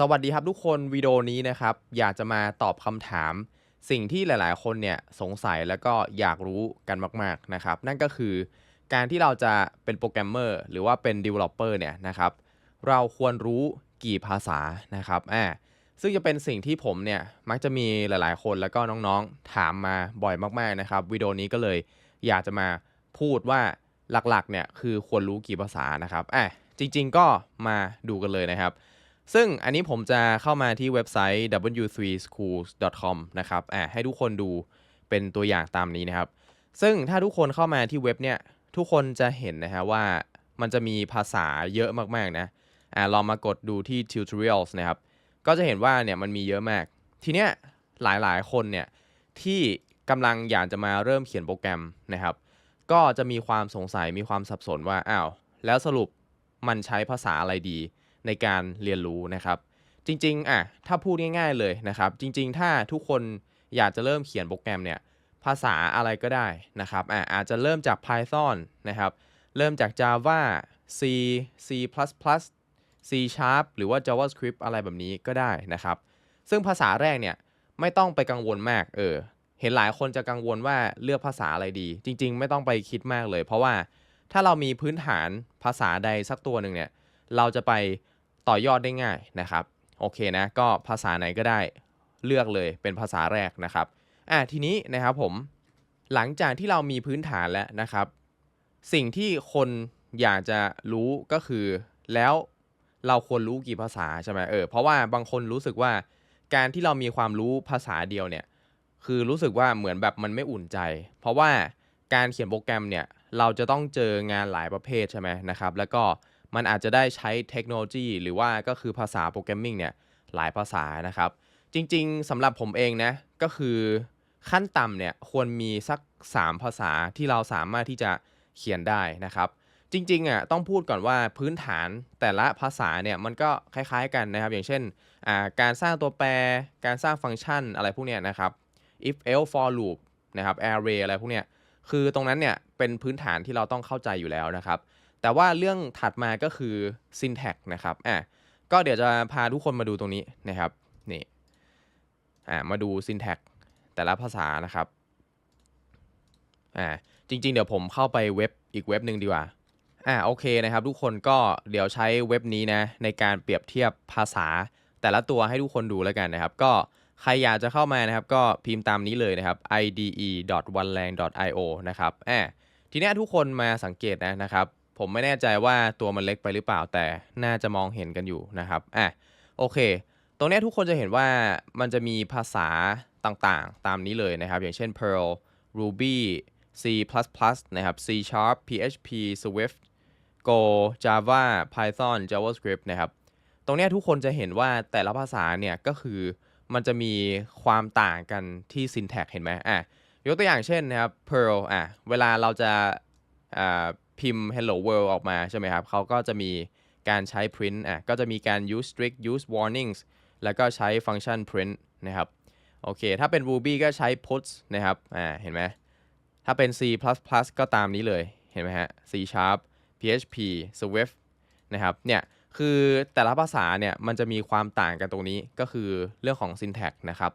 สวัสดีครับทุกคนวิดีโอนี้นะครับ อยากจะมาตอบคำถาม สิ่งที่หลาย ๆ คนเนี่ยสงสัยแล้วก็อยากรู้กันมาก ๆ นะครับ นั่นก็คือการที่เราจะเป็นโปรแกรมเมอร์หรือว่าเป็น Developer เนี่ยนะครับ เราควรรู้กี่ภาษานะครับอ่าซึ่งจะเป็นสิ่งที่ผมเนี่ยมักจะมีหลาย ๆ คนแล้วก็น้อง ๆ ถามมาบ่อยมาก ๆ นะครับวิดีโอนี้ก็เลยอยากจะมาพูดว่าหลัก ๆ เนี่ยคือควรรู้กี่ภาษานะครับอะจริง ๆ ก็มาดูกันเลยนะครับ ซึ่งอันนี้ผมจะเข้ามาที่เว็บไซต์ w3schools.com นะครับอะให้ทุกคนดูเป็นตัวอย่างตามนี้นะครับ ซึ่งถ้าทุกคนเข้ามาที่เว็บเนี่ยทุกคนจะเห็นนะฮะว่ามันจะมีภาษาเยอะมากๆนะอ่าลองมากดดูที่ tutorials นะครับ ก็จะเห็นว่าเนี่ยมันมีเยอะมาก ทีเนี้ยหลายๆ คนเนี่ยที่กำลังอยากจะมาเริ่มเขียนโปรแกรมนะครับ ก็จะมีความสงสัยมีความสับสนว่าอ้าวแล้วสรุปมันใช้ภาษาอะไรดี ในการเรียนรู้นะครับ จริงๆอะถ้าพูดง่าย ๆเลยนะครับ จริง ๆ ถ้าทุกคนอยากจะเริ่มเขียนโปรแกรมเนี่ยภาษาอะไรก็ได้นะครับอะอาจจะเริ่มจาก Python นะครับ เริ่มจาก Java C C++ C Sharp หรือว่า JavaScript อะไรแบบนี้ก็ได้นะครับ ซึ่งภาษาแรกเนี่ยไม่ต้องไปกังวลมากเออเห็นหลายคนจะกังวลว่าเลือกภาษาอะไรดี จริง ๆ ไม่ต้องไปคิดมากเลย เพราะว่าถ้าเรามีพื้นฐานภาษาใดสักตัวหนึ่งเนี่ย เราจะไป ต่อยอดได้ง่ายนะครับ โอเคนะ ก็ภาษาไหนก็ได้เลือกเลยเป็นภาษาแรกนะครับอะทีนี้นะครับผมหลังจากที่เรามีพื้นฐานแล้วนะครับ สิ่งที่คนอยากจะรู้ก็คือ แล้วเราควรรู้กี่ภาษาใช่ไหมเออเพราะว่าบางคนรู้สึกว่าการที่เรามีความรู้ภาษาเดียวเนี่ยคือรู้สึกว่าเหมือนแบบมันไม่อุ่นใจ เพราะว่าการเขียนโปรแกรมเนี่ยเราจะต้องเจองานหลายประเภทใช่ไหมนะครับ แล้วก็ มันอาจจะได้ใช้เทคโนโลยี หรือว่าก็คือภาษาโปรแกรมมิ่งเนี่ยหลายภาษานะครับ จริงๆสำหรับผมเองนะก็คือขั้นต่ำเนี่ยควรมีสัก 3 ภาษาที่เราสามารถที่จะเขียนได้นะครับ จริงๆอะต้องพูดก่อนว่าพื้นฐานแต่ละภาษาเนี่ยมันก็คล้ายๆกันนะครับ อย่างเช่นการสร้างตัวแปร การสร้างฟังก์ชันอะไรพวกเนี้ยนะครับ if else for loop นะครับ array อะไรพวกเนี้ยคือตรงนั้นเนี่ยเป็นพื้นฐานที่เราต้องเข้าใจอยู่แล้วนะครับ แต่ว่าเรื่องถัดมาก็คือ syntax นะครับอะก็เดี๋ยวจะพาทุกคนมาดูตรงนี้นะครับนี่อ่ามาดู syntax แต่ละภาษานะครับอ่าจริง ๆ เดี๋ยวผมเข้าไปเว็บอีกเว็บหนึ่งดีกว่าอ่าโอเคนะครับ ทุกคนก็เดี๋ยวใช้เว็บนี้นะในการเปรียบเทียบภาษาแต่ละตัวให้ทุกคนดูแล้วกันนะครับ ก็ใครอยากจะเข้ามานะครับ ก็พิมพ์ตามนี้เลยนะครับ ide.onelang.io นะครับอ่าทีนี้ทุกคนมาสังเกตนะนะครับ ผมไม่แน่ใจว่าตัวมันเล็กไปหรือเปล่าแต่น่าจะมองเห็นกันอยู่นะครับอะโอเค ตรงนี้ทุกคนจะเห็นว่ามันจะมีภาษาต่างๆ ตามนี้เลยนะครับ อย่างเช่น Perl Ruby C++ นะครับ C Sharp PHP Swift Go Java Python JavaScript นะครับ ตรงนี้ทุกคนจะเห็นว่าแต่ละภาษาเนี่ยก็คือมันจะมีความต่างกันที่ syntax เห็นไหมอะยกตัวอย่างเช่นนะครับ Perl อะเวลาเราจะอ่า พิมพ์ hello world ออกมาใช่ไหมครับเขาก็จะมีการใช้ print อะก็จะมีการ use strict use warnings แล้วก็ใช้ฟังก์ชัน print นะครับโอเค ถ้าเป็น Ruby ก็ใช้ puts นะครับอ่าเห็นไหมถ้าเป็น C++ ก็ตามนี้เลยเห็นไหมฮะ C Sharp PHP Swift นะครับเนี่ยคือแต่ละภาษาเนี่ยมันจะมีความต่างกันตรงนี้ก็คือเรื่องของ syntax นะครับ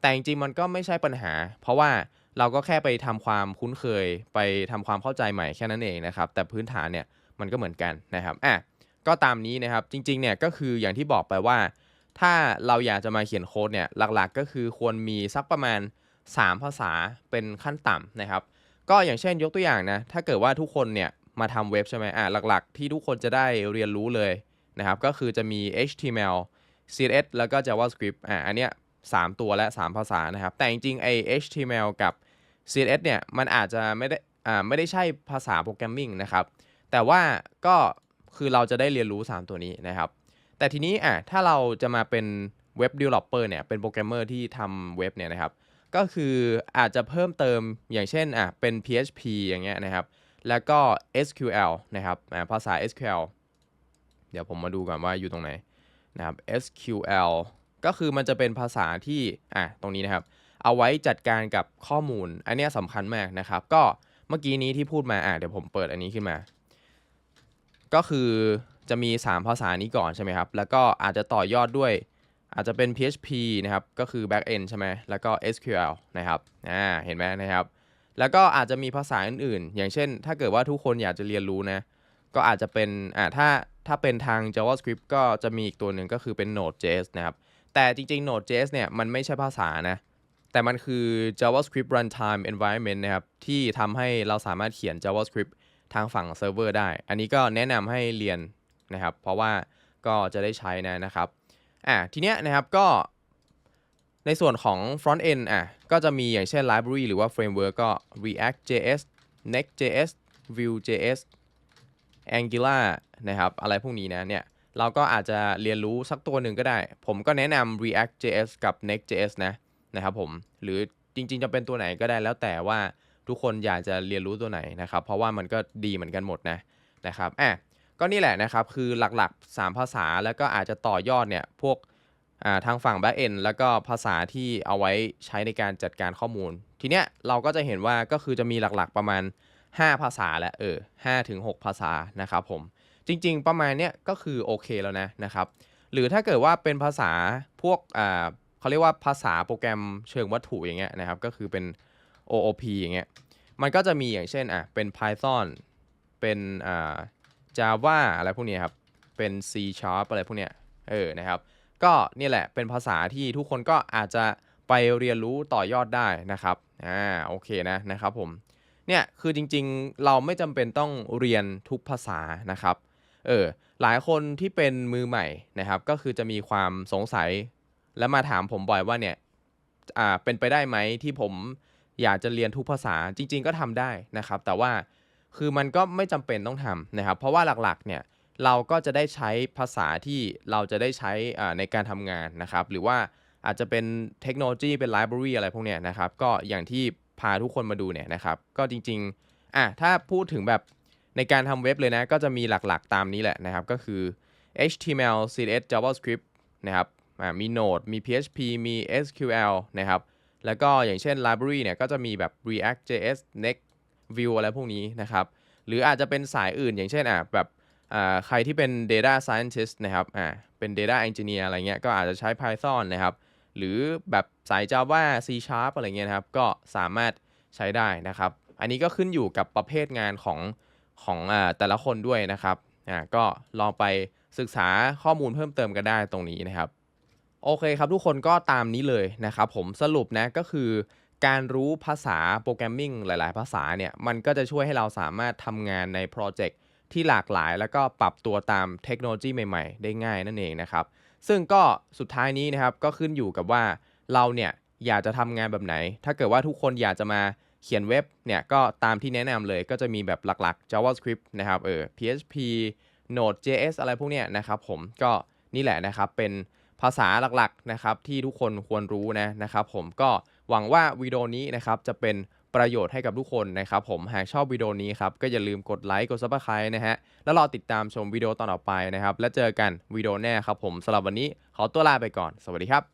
แต่จริงๆมันก็ไม่ใช่ปัญหา เพราะว่า เราก็แค่ไปทำความคุ้นเคย ไปทำความเข้าใจใหม่แค่นั้นเองนะครับ แต่พื้นฐานเนี่ยมันก็เหมือนกันนะครับอะก็ตามนี้นะครับจริงๆเนี่ยก็คืออย่างที่บอกไปว่า ถ้าเราอยากจะมาเขียนโค้ดเนี่ยหลักๆ ก็คือควรมีสักประมาณ 3 ภาษาเป็นขั้นต่ำนะครับ ก็อย่างเช่นยกตัวอย่างนะถ้าเกิดว่าทุกคนเนี่ยมาทำเว็บใช่ไหมอะหลักๆ ที่ทุกคนจะได้เรียนรู้เลยนะครับ ก็คือจะมี HTML CSS แล้วก็ JavaScript อะอันเนี้ย3ตัวและ 3 ภาษานะครับ แต่จริงๆไอ้ HTML กับ CSS เนี่ยมันอาจจะไม่ได้อ่าไม่ได้ใช่ภาษาโปรแกรมมิ่งนะครับแต่ว่าก็คือเราจะได้เรียนรู้ 3 ตัวนี้นะครับ แต่ทีนี้อะถ้าเราจะมาเป็นเว็บ developer เนี่ยเป็นโปรแกรมเมอร์ที่ทำเว็บเนี่ยนะครับก็คืออาจจะเพิ่มเติมอย่างเช่นอะเป็น PHP อย่างเงี้ยนะครับ แล้วก็ SQL นะครับภาษา SQL เดี๋ยวผมมาดูก่อนว่าอยู่ตรงไหนนะครับ SQL ก็คือมันจะเป็นภาษาที่อะตรงนี้นะครับ เอาไว้จัดการกับข้อมูล อันนี้สำคัญมากนะครับ ก็เมื่อกี้นี้ที่พูดมาอะเดี๋ยวผมเปิดอันนี้ขึ้นมา ก็คือจะมี 3 ภาษานี้ก่อนใช่ไหมครับ แล้วก็อาจจะต่อยอดด้วยอาจจะเป็น PHP นะครับ ก็คือ back end ใช่ไหม แล้วก็ SQL นะครับ อ่า เห็นไหมนะครับ แล้วก็อาจจะมีภาษาอื่นๆ อย่างเช่น ถ้าเกิดว่าทุกคนอยากจะเรียนรู้นะ ก็อาจจะเป็น อ่า ถ้า ถ้าเป็นทาง JavaScript ก็จะมีอีกตัวหนึ่งก็คือเป็น Node.js นะครับ แต่จริงๆ Node.js เนี่ย มันไม่ใช่ภาษานะ แต่มันคือ JavaScript runtime environment นะครับที่ทำให้เราสามารถเขียน JavaScript ทางฝั่งเซิร์ฟเวอร์ได้ อันนี้ก็แนะนำให้เรียนนะครับ เพราะว่าก็จะได้ใช้นะนะครับอะทีเนี้ยนะครับก็ในส่วนของ front end อะก็จะมีอย่างเช่น library หรือว่า framework ก็ React JS Next.js Vue.js Angular นะครับอะไรพวกนี้นะเนี่ยเราก็อาจจะเรียนรู้สักตัวหนึ่งก็ได้ ผมก็แนะนำ React JS กับ Next.js นะ นะครับผมหรือจริง ๆ จะเป็นตัวไหนก็ได้แล้วแต่ว่าทุกคนอยากจะเรียนรู้ตัวไหนนะครับ เพราะว่ามันก็ดีเหมือนกันหมดนะนะครับอะก็นี่แหละนะครับ คือหลักๆ 3 ภาษาแล้วก็อาจจะต่อยอดเนี่ยพวกทางฝั่ง back end แล้วก็ภาษาที่เอาไว้ใช้ในการจัดการข้อมูล ทีเนี้ยเราก็จะเห็นว่าก็คือจะมีหลักๆประมาณ 5 ภาษาและเออ5ถึง6ภาษานะครับผมจริง ๆ ประมาณเนี้ยก็คือโอเคแล้วนะนะครับ หรือถ้าเกิดว่าเป็นภาษาพวกอ่า เขาเรียกว่าภาษาโปรแกรมเชิงวัตถุอย่างเงี้ยนะครับ ก็คือเป็น OOP อย่างเงี้ย มันก็จะมีอย่างเช่นอะเป็น Python เป็นอ่า Java อะไรพวกเนี้ยครับ เป็น C Sharp อะไรพวกเนี้ย เออ นะครับ ก็นี่แหละเป็นภาษาที่ทุกคนก็อาจจะไปเรียนรู้ต่อยอดได้นะครับ อ่า โอเคนะนะครับผม เนี่ย คือจริงๆ เราไม่จำเป็นต้องเรียนทุกภาษานะครับ เออ หลายคนที่เป็นมือใหม่นะครับ ก็คือจะมีความสงสัย และมาถามผมบ่อยว่าเนี่ยอ่าเป็นไปได้ไหมที่ผมอยากจะเรียนทุกภาษาจริง ๆ ก็ทำได้นะครับ แต่ว่าคือมันก็ไม่จำเป็นต้องทำนะครับ เพราะว่าหลักๆเนี่ยเราก็จะได้ใช้ภาษาที่เราจะได้ใช้ในการทำงานนะครับ หรือว่าอาจจะเป็นเทคโนโลยีเป็นไลบรารีอะไรพวกเนี้ยนะครับ ก็อย่างที่พาทุกคนมาดูเนี่ยนะครับ ก็จริงๆอะถ้าพูดถึงแบบในการทำเว็บเลยนะ ก็จะมีหลักๆตามนี้แหละนะครับ ก็คือ HTML CSS JavaScript นะครับ มี Node มี PHP มี SQL นะครับ แล้วก็อย่างเช่น library เนี่ยก็จะมีแบบ React JS Next Vue อะไรพวกนี้นะครับ หรืออาจจะเป็นสายอื่นอย่างเช่นอะแบบอ่าใครที่เป็น data scientist นะครับอ่าเป็น data engineer อะไรเงี้ยก็อาจจะใช้ Python นะครับ หรือแบบสาย Java C Sharp อะไรเงี้ยนะครับ ก็สามารถใช้ได้นะครับ อันนี้ก็ขึ้นอยู่กับประเภทงานของของอ่าแต่ละคนด้วยนะครับอ่าก็ลองไปศึกษาข้อมูลเพิ่มเติมกันได้ตรงนี้นะครับ โอเคครับทุกคนก็ตามนี้เลยนะครับผมสรุปนะก็คือ การรู้ภาษาโปรแกรมมิ่งหลาย ๆ ภาษาเนี่ย มันก็จะช่วยให้เราสามารถทำงานในโปรเจกต์ที่หลากหลาย แล้วก็ปรับตัวตามเทคโนโลยีใหม่ ๆ ได้ง่ายนั่นเองนะครับ ซึ่งก็สุดท้ายนี้นะครับก็ขึ้นอยู่กับว่าเราเนี่ยอยากจะทำงานแบบไหน ถ้าเกิดว่าทุกคนอยากจะมาเขียนเว็บเนี่ยก็ตามที่แนะนำเลยก็จะมีแบบหลัก ๆ JavaScript นะครับเออ PHP Node.js อะไรพวกเนี้ยนะครับผมก็นี่แหละนะครับเป็น ภาษาหลักๆนะครับที่ทุกคนควรรู้นะนะครับผมก็หวังว่าวิดีโอนี้นะครับจะเป็นประโยชน์ให้กับทุกคนนะครับผมหากชอบวิดีโอนี้ครับก็อย่าลืมกดไลค์กดซับสไครต์นะฮะแล้วรอติดตามชมวิดีโอตอนต่อไปนะครับ และเจอกันวิดีโอแน่ครับผมสำหรับวันนี้ขอตัวลาไปก่อน สวัสดีครับ